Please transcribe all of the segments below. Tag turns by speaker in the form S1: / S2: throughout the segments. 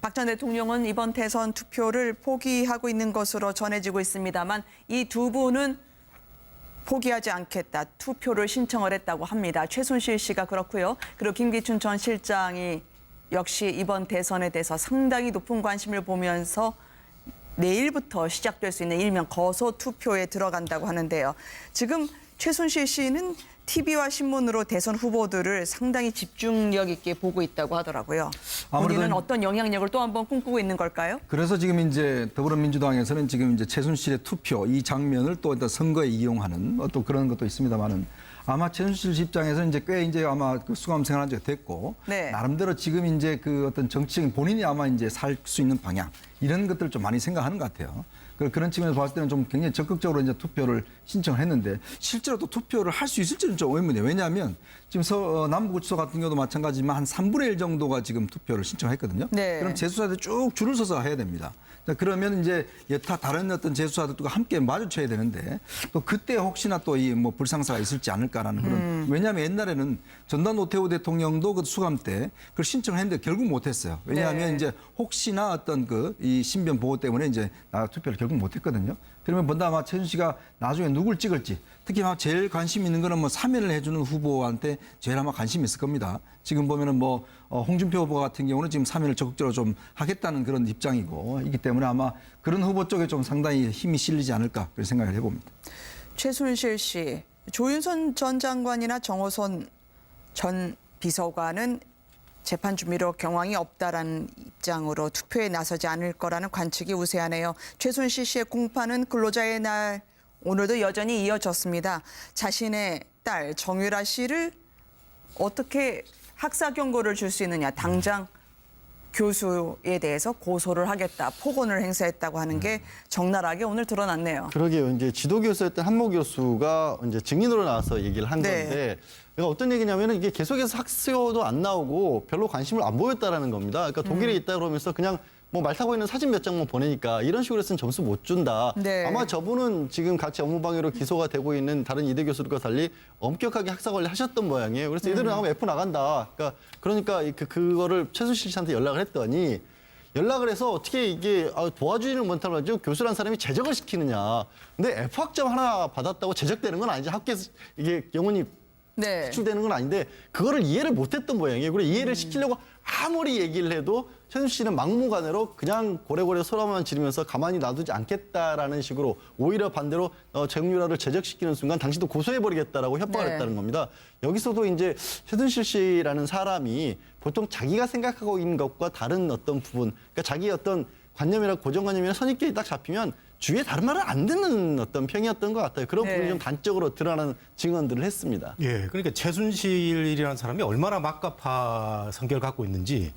S1: 박 전 대통령은 이번 대선 투표를 포기하고 있는 것으로 전해지고 있습니다만 이 두 분은 포기하지 않겠다. 투표를 신청을 했다고 합니다. 최순실 씨가 그렇고요. 그리고 김기춘 전 실장이 역시 이번 대선에 대해서 상당히 높은 관심을 보면서 내일부터 시작될 수 있는 일명 거소 투표에 들어간다고 하는데요. 지금 최순실 씨는 TV와 신문으로 대선 후보들을 상당히 집중력 있게 보고 있다고 하더라고요. 본인은 어떤 영향력을 또 한 번 꿈꾸고 있는 걸까요?
S2: 그래서 지금 이제 더불어민주당에서는 지금 이제 최순실의 투표 이 장면을 또 일단 선거에 이용하는 또 그런 것도 있습니다만은 아마 최순실 씨 입장에서는 이제 꽤 이제 아마 그 수감 생활한 지가 됐고
S1: 네.
S2: 나름대로 지금 이제 그 어떤 정치적인 본인이 아마 이제 살 수 있는 방향 이런 것들을 좀 많이 생각하는 것 같아요. 그- 그런 측면에서 봤을 때는 좀 굉장히 적극적으로 이제 투표를 신청을 했는데 실제로 또 투표를 할 수 있을지는 좀 의문이에요. 왜냐하면 지금 서, 어, 남부구치소 같은 경우도 마찬가지지만 한 3분의 1 정도가 지금 투표를 신청했거든요.
S1: 네.
S2: 그럼 재수사들 쭉 줄을 서서 해야 됩니다. 자, 그러면 이제 여타 다른 어떤 재수사들과 함께 마주쳐야 되는데 또 그때 혹시나 또 이 뭐 불상사가 있을지 않을까라는 그런 왜냐하면 옛날에는 전단 오태우 대통령도 그 수감 때 그걸 신청했는데 결국 못했어요. 왜냐하면
S1: 네.
S2: 이제 혹시나 어떤 그 이 신변 보호 때문에 이제 나 투표를 결국 못했거든요. 그러면 본다 아마 최준 씨가 나중에 누굴 찍을지 특히 막 제일 관심 있는 거는 뭐 사면을 해주는 후보한테 제일 아마 관심이 있을 겁니다. 지금 보면은 뭐 어, 홍준표 후보 같은 경우는 지금 사면을 적극적으로 좀 하겠다는 그런 입장이고 이기 때문에 아마 그런 후보 쪽에 좀 상당히 힘이 실리지 않을까 그런 생각을 해봅니다.
S1: 최순실 씨, 조윤선 전 장관이나 정호선 전 비서관은 재판 준비로 경황이 없다라는 입장으로 투표에 나서지 않을 거라는 관측이 우세하네요. 최순실 씨의 공판은 근로자의 날 오늘도 여전히 이어졌습니다. 자신의 딸 정유라 씨를 어떻게 학사 경고를 줄 수 있느냐 당장 교수에 대해서 고소를 하겠다 폭언을 행사했다고 하는 게 적나라하게 오늘 드러났네요.
S3: 그러게요. 이제 지도 교수였던 한모 교수가 이제 증인으로 나와서 얘기를 한
S1: 네.
S3: 건데 그러니까 어떤 얘기냐면은 이게 계속해서 학교도 안 나오고 별로 관심을 안 보였다라는 겁니다. 그러니까 독일에 있다 그러면서 그냥 뭐 말 타고 있는 사진 몇 장만 보내니까 이런 식으로 해서는 점수 못 준다.
S1: 네.
S3: 아마 저분은 지금 같이 업무방해로 기소가 되고 있는 다른 이대 교수들과 달리 엄격하게 학사 관리 하셨던 모양이에요. 그래서 이대로 나가면 F 나간다. 그러니까 그러니까 이 그, 그거를 최순실 씨한테 연락을 했더니 연락을 해서 어떻게 이게 아, 도와주지는 못하는 거죠. 교수란 사람이 제적을 시키느냐. 근데 F 학점 하나 받았다고 제적되는 건 아니지. 학교에서 이게 영원히
S1: 네.
S3: 추출되는 건 아닌데 그거를 이해를 못했던 모양이에요. 그리고
S1: 음.
S3: 이해를 시키려고 아무리 얘기를 해도 최순실 씨는 막무가내로 그냥 고래고래 소라만 지르면서 가만히 놔두지 않겠다라는 식으로 오히려 반대로 어, 정유라를 제적시키는 순간 당신도 고소해버리겠다라고 협박을
S1: 네.
S3: 했다는 겁니다. 여기서도 이제 최순실 씨라는 사람이 보통 자기가 생각하고 있는 것과 다른 어떤 부분, 그러니까 자기 어떤 관념이나 고정관념이나 선입견이 딱 잡히면 주위에 다른 말을 안 듣는 어떤 평이었던 것 같아요. 그런
S1: 네.
S3: 부분이 좀 단적으로 드러나는 증언들을 했습니다.
S4: 예, 그러니까 최순실이라는 사람이 얼마나 막가파 성격을 갖고 있는지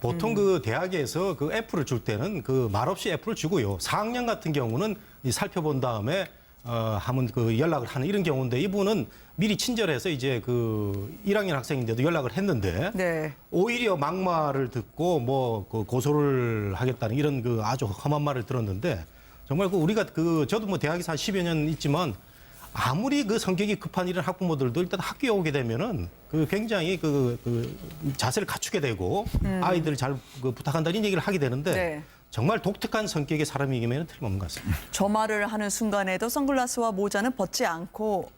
S4: 보통 그 대학에서 그 F를 줄 때는 그 말없이 F를 주고요. 4학년 같은 경우는 이 살펴본 다음에 어 하면 그 연락을 하는 이런 경우인데 이분은 미리 친절해서 이제 그 1학년 학생인데도 연락을 했는데
S1: 네.
S4: 오히려 막말을 듣고 뭐 그 고소를 하겠다는 이런 그 아주 험한 말을 들었는데 정말 그 우리가 그 저도 뭐 대학에서 한 10여 년 있지만 아무리 그 성격이 급한 이런 학부모들도 일단 학교에 오게 되면은 그 굉장히 그, 그 자세를 갖추게 되고 아이들을 잘 그 부탁한다는 얘기를 하게 되는데
S1: 네.
S4: 정말 독특한 성격의 사람이기면 틀림없는 것 같습니다.
S1: 저 말을 하는 순간에도 선글라스와 모자는 벗지 않고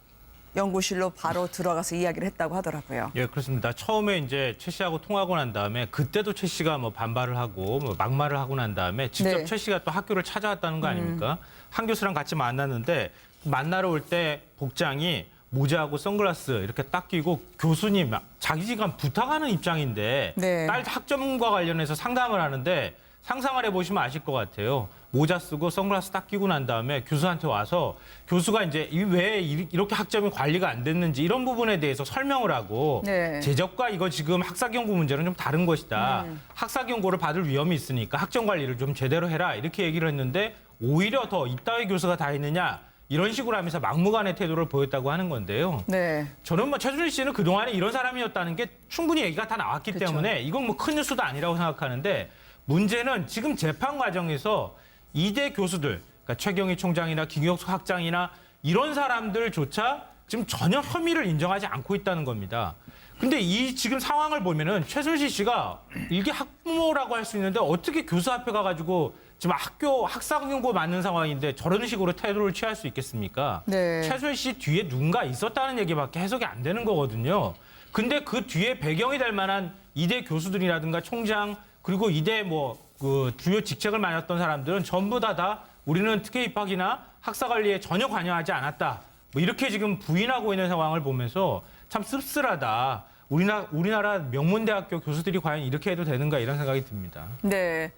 S1: 연구실로 바로 들어가서 이야기를 했다고 하더라고요.
S5: 예, 그렇습니다. 처음에 이제 최 씨하고 통하고 난 다음에 그때도 최 씨가 뭐 반발을 하고 뭐 막말을 하고 난 다음에 직접
S1: 네.
S5: 최 씨가 또 학교를 찾아왔다는 거 아닙니까? 한 교수랑 같이 만났는데 만나러 올 때 복장이 모자하고 선글라스 이렇게 딱 끼고 교수님 자기가 부탁하는 입장인데
S1: 네.
S5: 딸 학점과 관련해서 상담을 하는데 상상을 해보시면 아실 것 같아요. 모자 쓰고 선글라스 딱 끼고 난 다음에 교수한테 와서 교수가 이제 이왜 이렇게 학점이 관리가 안 됐는지 이런 부분에 대해서 설명을 하고
S1: 네.
S5: 제적과 이거 지금 학사경고 문제는 좀 다른 것이다.
S1: 음.
S5: 학사경고를 받을 위험이 있으니까 학점 관리를 좀 제대로 해라 이렇게 얘기를 했는데 오히려 더 이따위 교수가 다 했느냐 이런 식으로 하면서 막무가내 태도를 보였다고 하는 건데요.
S1: 네.
S5: 저는 뭐 최순실 씨는 그동안에 이런 사람이었다는 게 충분히 얘기가 다 나왔기
S1: 그쵸.
S5: 때문에 이건 뭐 큰 뉴스도 아니라고 생각하는데 문제는 지금 재판 과정에서 이대 교수들, 그러니까 최경희 총장이나 김경수 학장이나 이런 사람들조차 지금 전혀 혐의를 인정하지 않고 있다는 겁니다. 근데 이 지금 상황을 보면은 최순실 씨가 이게 학부모라고 할 수 있는데 어떻게 교수 앞에 가가지고 지금 학교 학사 경고 맞는 상황인데 저런 식으로 태도를 취할 수 있겠습니까?
S1: 네.
S5: 최순실 씨 뒤에 누군가 있었다는 얘기밖에 해석이 안 되는 거거든요. 근데 그 뒤에 배경이 될 만한 이대 교수들이라든가 총장 그리고 이대 뭐 그 주요 직책을 맡았던 사람들은 전부 다 다 우리는 특혜 입학이나 학사 관리에 전혀 관여하지 않았다. 뭐 이렇게 지금 부인하고 있는 상황을 보면서 참 씁쓸하다. 우리나라 우리나라 명문대학교 교수들이 과연 이렇게 해도 되는가 이런 생각이 듭니다.
S1: 네.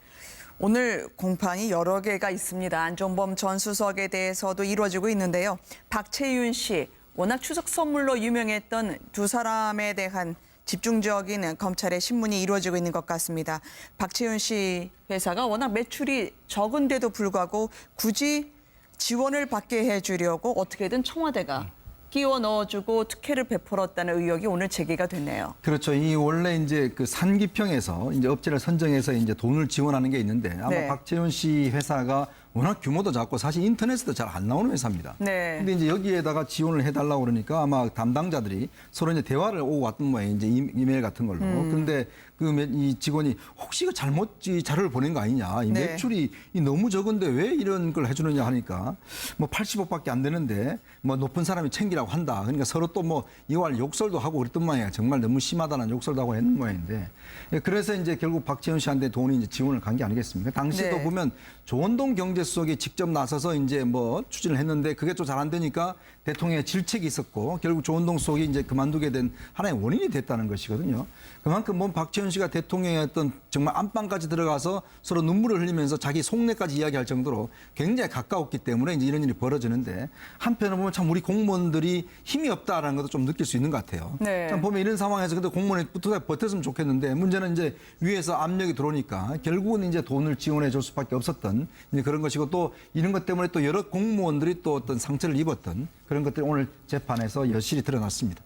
S1: 오늘 공판이 여러 개가 있습니다. 안종범 전 수석에 대해서도 이루어지고 있는데요. 박채윤 씨, 워낙 추석 선물로 유명했던 두 사람에 대한 집중적인 검찰의 신문이 이루어지고 있는 것 같습니다. 박채윤 씨 회사가 워낙 매출이 적은데도 불구하고 굳이 지원을 받게 해주려고 어떻게든 청와대가 끼워 넣어주고 특혜를 베풀었다는 의혹이 오늘 제기가 됐네요.
S2: 그렇죠. 이 원래 이제 그 산기평에서 이제 업체를 선정해서 이제 돈을 지원하는 게 있는데 아마
S1: 네.
S2: 박재훈 씨 회사가 워낙 규모도 작고 사실 인터넷에도 잘 안 나오는 회사입니다.
S1: 네.
S2: 근데 이제 여기에다가 지원을 해달라고 그러니까 아마 담당자들이 서로 이제 대화를 오고 왔던 모양이에요. 이제 이- 이메일 같은 걸로.
S1: 음.
S2: 그런데 그 이 직원이 혹시 그 잘못 이 자료를 보낸 거 아니냐. 이
S1: 네.
S2: 매출이 이 너무 적은데 왜 이런 걸 해주느냐 하니까 뭐 80억밖에 안 되는데 뭐 높은 사람이 챙기라고 한다. 그러니까 서로 또 뭐 이걸 욕설도 하고 그랬던 모양이야. 정말 너무 심하다는 욕설도 하고 했는 모양인데. 예, 그래서 이제 결국 박지원 씨한테 돈이 이제 지원을 간 게 아니겠습니까? 당시에도
S1: 네.
S2: 보면 조원동 경제 수석이 직접 나서서 이제 뭐 추진을 했는데 그게 또 잘 안 되니까 대통령의 질책이 있었고 결국 조원동 수석이 이제 그만두게 된 하나의 원인이 됐다는 것이거든요. 그만큼 뭐 박지원 씨가 대통령의 어떤 정말 안방까지 들어가서 서로 눈물을 흘리면서 자기 속내까지 이야기할 정도로 굉장히 가까웠기 때문에 이제 이런 일이 벌어지는데 한편으로 보면 참 우리 공무원들이 힘이 없다라는 것도 좀 느낄 수 있는 것 같아요.
S1: 네.
S2: 참 보면 이런 상황에서 근데 공무원이 붙어 버텼으면 좋겠는데 문제는 이제 위에서 압력이 들어오니까 결국은 이제 돈을 지원해 줄 수밖에 없었던 그런 것이고 또 이런 것 때문에 또 여러 공무원들이 또 어떤 상처를 입었던 그런 것들이 오늘 재판에서 여실히 드러났습니다.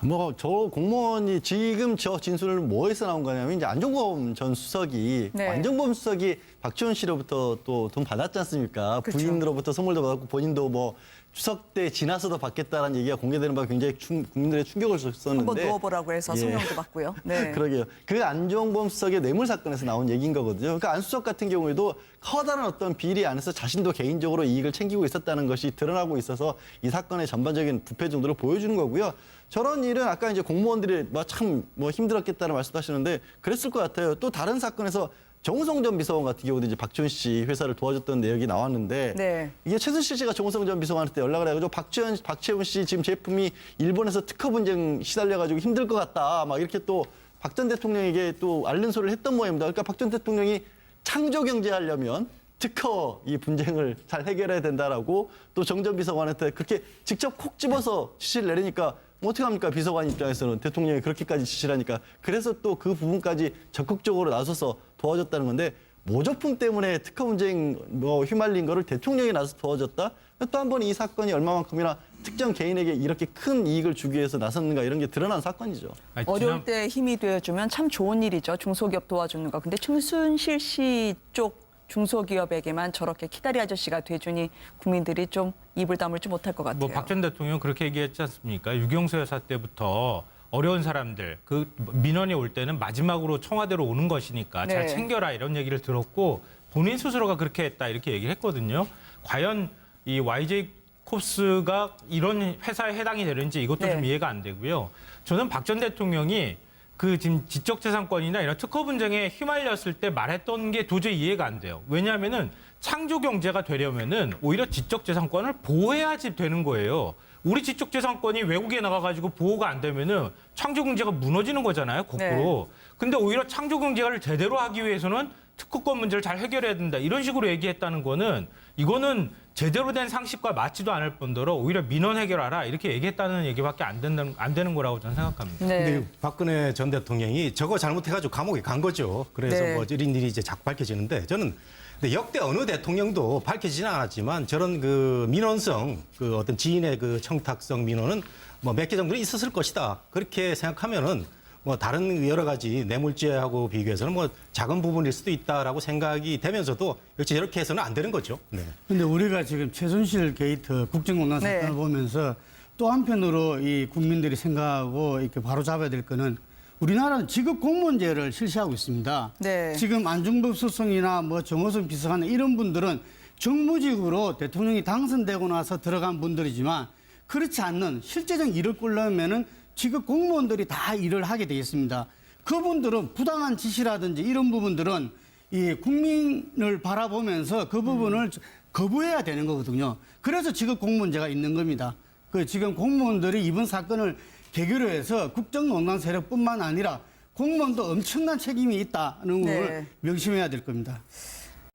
S3: 뭐 저 공무원이 지금 저 진술을 뭐에서 나온 거냐면 이제 안종범 전 수석이
S1: 네.
S3: 안종범 수석이 박지원 씨로부터 또 돈 받았지 않습니까?
S1: 그쵸.
S3: 부인으로부터 선물도 받았고 본인도 뭐 추석 때 지나서도 받겠다라는 얘기가 공개되는 바가 굉장히 충- 국민들의 충격을 줬었는데
S1: 한번 누워보라고 해서
S3: 예.
S1: 성명도 받고요. 네.
S3: 그러게요. 그 안종범 수석의 뇌물 사건에서 나온 얘기인 거거든요. 그러니까 안 수석 같은 경우에도 커다란 어떤 비리 안에서 자신도 개인적으로 이익을 챙기고 있었다는 것이 드러나고 있어서 이 사건의 전반적인 부패 정도를 보여주는 거고요. 저런 일은 아까 이제 공무원들이 뭐 참뭐 힘들었겠다는 말씀도 하시는데 그랬을 것 같아요. 또 다른 사건에서 정우성 전 비서관 같은 경우도 이제 박지원 씨 회사를 도와줬던 내역이 나왔는데
S1: 네.
S3: 이게 최순실 씨가 정우성 전 비서관한테 연락을 해가지고 박지원, 박채훈 씨 지금 제품이 일본에서 특허 분쟁 시달려가지고 힘들 것 같다. 막 이렇게 또 박 전 대통령에게 또 앓는 소리를 했던 모양입니다. 그러니까 박 전 대통령이 창조 경제하려면 특허 이 분쟁을 잘 해결해야 된다라고 또 정전 비서관한테 그렇게 직접 콕 집어서 지시를 내리니까 뭐 어떻게 합니까 비서관 입장에서는 대통령이 그렇게까지 지시를 하니까 그래서 또 그 부분까지 적극적으로 나서서 도와줬다는 건데 모조품 때문에 특허 분쟁 뭐 휘말린 거를 대통령이 나서 도와줬다 또 한 번 이 사건이 얼마만큼이나 특정 개인에게 이렇게 큰 이익을 주기 위해서 나섰는가 이런 게 드러난 사건이죠.
S5: 아니,
S1: 어려울
S5: 지난-
S1: 때 힘이 되어주면 참 좋은 일이죠. 중소기업 도와주는 거. 근데 최순실 씨쪽 중소기업에게만 저렇게 키다리 아저씨가 돼주니 국민들이 좀 입을 다물지 못할 것 같아요.
S5: 뭐 박 전 대통령 그렇게 얘기했지 않습니까? 유경수 여사 때부터 어려운 사람들 그 민원이 올 때는 마지막으로 청와대로 오는 것이니까 잘
S1: 네.
S5: 챙겨라 이런 얘기를 들었고 본인 스스로가 그렇게 했다 이렇게 얘기를 했거든요. 과연 이 YJ 콥스가 이런 회사에 해당이 되는지 이것도
S1: 네.
S5: 좀 이해가 안 되고요. 저는 박 전 대통령이 그 지금 지적재산권이나 이런 특허 분쟁에 휘말렸을 때 말했던 게 도저히 이해가 안 돼요. 왜냐하면은 창조 경제가 되려면은 오히려 지적재산권을 보호해야지 되는 거예요. 우리 지적재산권이 외국에 나가가지고 보호가 안 되면은 창조 경제가 무너지는 거잖아요, 거꾸로. 근데 오히려 창조 경제를 제대로 하기 위해서는 특허권 문제를 잘 해결해야 된다. 이런 식으로 얘기했다는 거는 이거는 제대로 된 상식과 맞지도 않을 뿐더러 오히려 민원 해결하라 이렇게 얘기했다는 얘기밖에 안 된다는 안 되는 거라고 저는 생각합니다.
S1: 네.
S4: 근데 박근혜 전 대통령이 저거 잘못해가지고 감옥에 간 거죠. 그래서
S1: 네.
S4: 뭐 이런 일이 이제 자꾸 밝혀지는데 저는 근데 역대 어느 대통령도 밝혀지지는 않았지만 저런 그 민원성 그 어떤 지인의 그 청탁성 민원은 뭐 몇 개 정도는 있었을 것이다. 그렇게 생각하면은 뭐 다른 여러 가지 뇌물죄하고 비교해서는 뭐 작은 부분일 수도 있다라고 생각이 되면서도 역시 이렇게 해서는 안 되는 거죠. 네.
S6: 근데 우리가 지금 최순실 게이트 국정농단
S1: 네.
S6: 사건을 보면서 또 한편으로 이 국민들이 생각하고 이렇게 바로 잡아야 될 거는 우리나라는 직업 공무원제를 실시하고 있습니다.
S1: 네.
S6: 지금 안중범 수석이나 뭐 정호성 비서관 이런 분들은 정무직으로 대통령이 당선되고 나서 들어간 분들이지만 그렇지 않는 실제적 일을 꾸려면은 직업 공무원들이 다 일을 하게 되겠습니다. 그분들은 부당한 지시라든지 이런 부분들은 이 국민을 바라보면서 그 부분을 거부해야 되는 거거든요. 그래서 직업 공무원제가 있는 겁니다. 그 지금 공무원들이 이번 사건을 계기로 해서 국정농단 세력뿐만 아니라 공무원도 엄청난 책임이 있다는
S1: 네.
S6: 걸 명심해야 될 겁니다.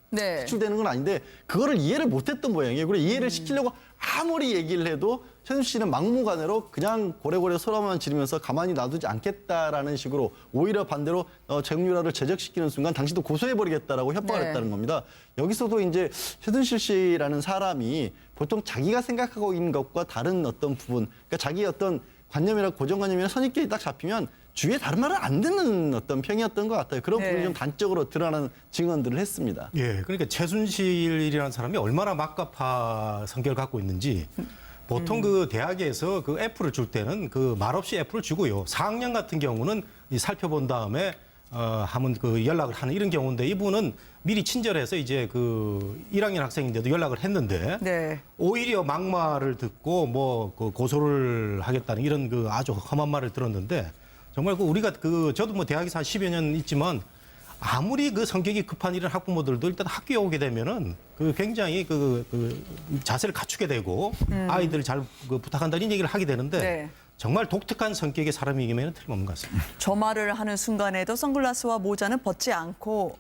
S1: 네.
S3: 추출되는 건 아닌데 그거를 이해를 못했던 모양이에요. 그리고 이해를
S1: 음.
S3: 시키려고 아무리 얘기를 해도 최순실 씨는 막무가내로 그냥 고래고래 소라만 지르면서 가만히 놔두지 않겠다라는 식으로 오히려 반대로 어, 정유라를 제적시키는 순간 당신도 고소해버리겠다라고 협박을
S1: 네.
S3: 했다는 겁니다. 여기서도 이제 최순실 씨라는 사람이 보통 자기가 생각하고 있는 것과 다른 어떤 부분, 그러니까 자기의 어떤 관념이나 고정관념이나 선입견이 딱 잡히면 주위에 다른 말을 안 듣는 어떤 평이었던 것 같아요. 그런
S1: 네.
S3: 부분이 좀 단적으로 드러나는 증언들을 했습니다.
S4: 예, 그러니까 최순실이라는 사람이 얼마나 막가파 성격을 갖고 있는지 보통 그 대학에서 그 F를 줄 때는 그 말없이 F를 주고요. 4학년 같은 경우는 이 살펴본 다음에 어 하면 그 연락을 하는 이런 경우인데 이분은 미리 친절해서 이제 그 1학년 학생인데도 연락을 했는데
S1: 네.
S4: 오히려 막말을 듣고 뭐 그 고소를 하겠다는 이런 그 아주 험한 말을 들었는데 정말 그 우리가 그 저도 뭐 대학에서 한 10여 년 있지만 아무리 그 성격이 급한 이런 학부모들도 일단 학교에 오게 되면은 그 굉장히 그, 그 자세를 갖추게 되고 아이들을 잘 그 부탁한다는 얘기를 하게 되는데
S1: 네.
S4: 정말 독특한 성격의 사람이기면 틀림없는 것 같습니다.
S1: 저 말을 하는 순간에도 선글라스와 모자는 벗지 않고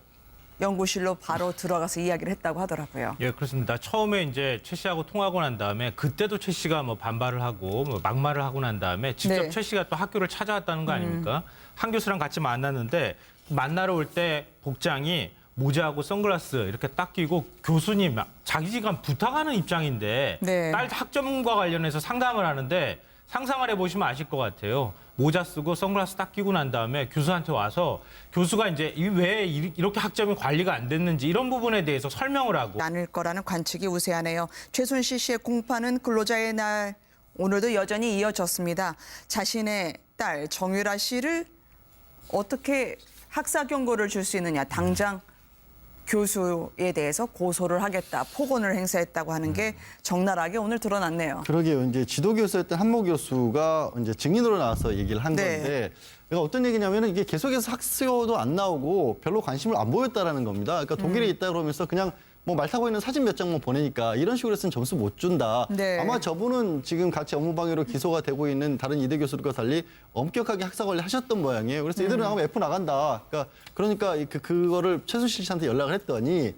S1: 연구실로 바로 들어가서 이야기를 했다고 하더라고요.
S5: 예, 그렇습니다. 처음에 이제 최 씨하고 통하고 난 다음에 그때도 최 씨가 뭐 반발을 하고 뭐 막말을 하고 난 다음에 직접
S1: 네.
S5: 최 씨가 또 학교를 찾아왔다는 거 아닙니까? 한 교수랑 같이 만났는데 만나러 올 때 복장이 모자하고 선글라스 이렇게 딱 끼고 교수님 자기가 부탁하는 입장인데
S1: 네.
S5: 딸 학점과 관련해서 상담을 하는데 상상을 해보시면 아실 것 같아요. 모자 쓰고 선글라스 딱 끼고 난 다음에 교수한테 와서 교수가 이제 이왜 이렇게 학점이 관리가 안 됐는지 이런 부분에 대해서 설명을 하고
S1: 않을 거라는 관측이 우세하네요. 최순실 씨의 공판은 근로자의 날 오늘도 여전히 이어졌습니다. 자신의 딸 정유라 씨를 어떻게 학사 경고를 줄 수 있느냐 당장 교수에 대해서 고소를 하겠다 폭언을 행사했다고 하는 게 적나라하게 오늘 드러났네요.
S3: 그러게요. 이제 지도 교수였던 한모 교수가 이제 증인으로 나와서 얘기를 한
S1: 네.
S3: 건데 그러니까 어떤 얘기냐면은 이게 계속해서 학교도 안 나오고 별로 관심을 안 보였다라는 겁니다. 그러니까 독일에 있다 그러면서 그냥 뭐 말 타고 있는 사진 몇 장만 보내니까 이런 식으로 해서는 점수 못 준다.
S1: 네.
S3: 아마 저분은 지금 같이 업무방해로 기소가 되고 있는 다른 이대 교수들과 달리 엄격하게 학사 관리 하셨던 모양이에요. 그래서 이대로 나가면 F 나간다. 그러니까 그러니까 그 그거를 최순실 씨한테 연락을 했더니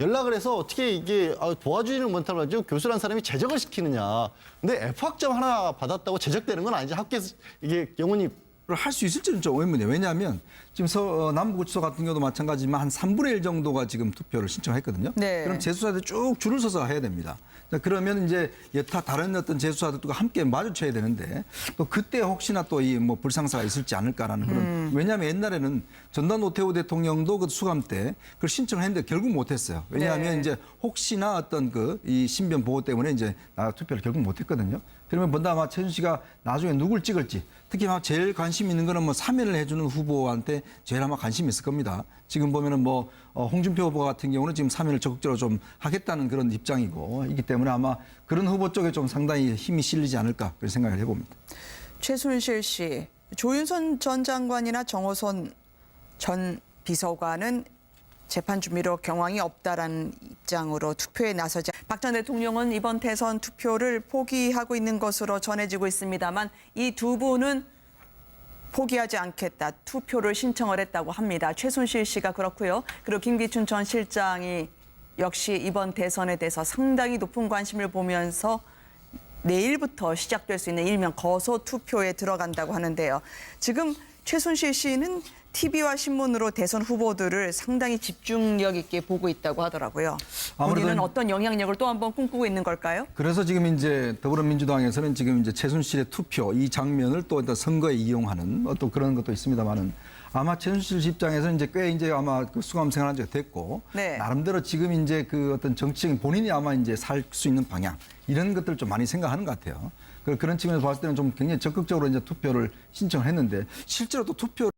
S3: 연락을 해서 어떻게 이게 아, 도와주지는 못하면 교수란 사람이 제적을 시키느냐. 근데 F 학점 하나 받았다고 제적되는 건 아니지. 학교에서 이게 영원히
S2: 할 수 있을지는 좀 의문이에요. 왜냐하면 지금 서, 어, 남부구치소 같은 경우도 마찬가지지만 한 3분의 1 정도가 지금 투표를 신청했거든요.
S1: 네.
S2: 그럼 재수사들 쭉 줄을 서서 해야 됩니다. 자, 그러면 이제 여타 다른 어떤 재수사들과 함께 마주쳐야 되는데 또 그때 혹시나 또 이 뭐 불상사가 있을지 않을까라는 그런
S1: 음.
S2: 왜냐하면 옛날에는 전두환 오태우 대통령도 그 수감 때 그걸 신청을 했는데 결국 못했어요. 왜냐하면
S1: 네.
S2: 이제 혹시나 어떤 그 이 신변 보호 때문에 이제 나 투표를 결국 못했거든요. 그러면 본다 아마 최준 씨가 나중에 누굴 찍을지 특히 아마 제일 관심 있는 거는 뭐 사면을 해주는 후보한테 제일 아마 관심이 있을 겁니다. 지금 보면은 뭐 어, 홍준표 후보 같은 경우는 지금 사면을 적극적으로 좀 하겠다는 그런 입장이고 이기 때문에 아마 그런 후보 쪽에 좀 상당히 힘이 실리지 않을까 그런 생각을 해봅니다.
S1: 최순실 씨, 조윤선 전 장관이나 정호선 전 비서관은 재판 준비로 경황이 없다라는 입장으로 투표에 나서자 박 전 대통령은 이번 대선 투표를 포기하고 있는 것으로 전해지고 있습니다만 이 두 분은 포기하지 않겠다 투표를 신청을 했다고 합니다. 최순실 씨가 그렇고요. 그리고 김기춘 전 실장이 역시 이번 대선에 대해서 상당히 높은 관심을 보면서 내일부터 시작될 수 있는 일명 거소 투표에 들어간다고 하는데요. 지금 최순실 씨는 TV와 신문으로 대선 후보들을 상당히 집중력 있게 보고 있다고 하더라고요. 본인은 어떤 영향력을 또 한번 꿈꾸고 있는 걸까요?
S2: 그래서 지금 이제 더불어민주당에서는 지금 이제 최순실의 투표 이 장면을 또 일단 선거에 이용하는 어떤 그런 것도 있습니다만은 아마 최순실 씨 입장에서 이제 꽤 이제 아마 그 수감 생활한 지가 됐고
S1: 네.
S2: 나름대로 지금 이제 그 어떤 정치적인 본인이 아마 이제 살 수 있는 방향 이런 것들 좀 많이 생각하는 것 같아요. 그- 그런 측면에서 봤을 때는 좀 굉장히 적극적으로 이제 투표를 신청을 했는데 실제로 또 투표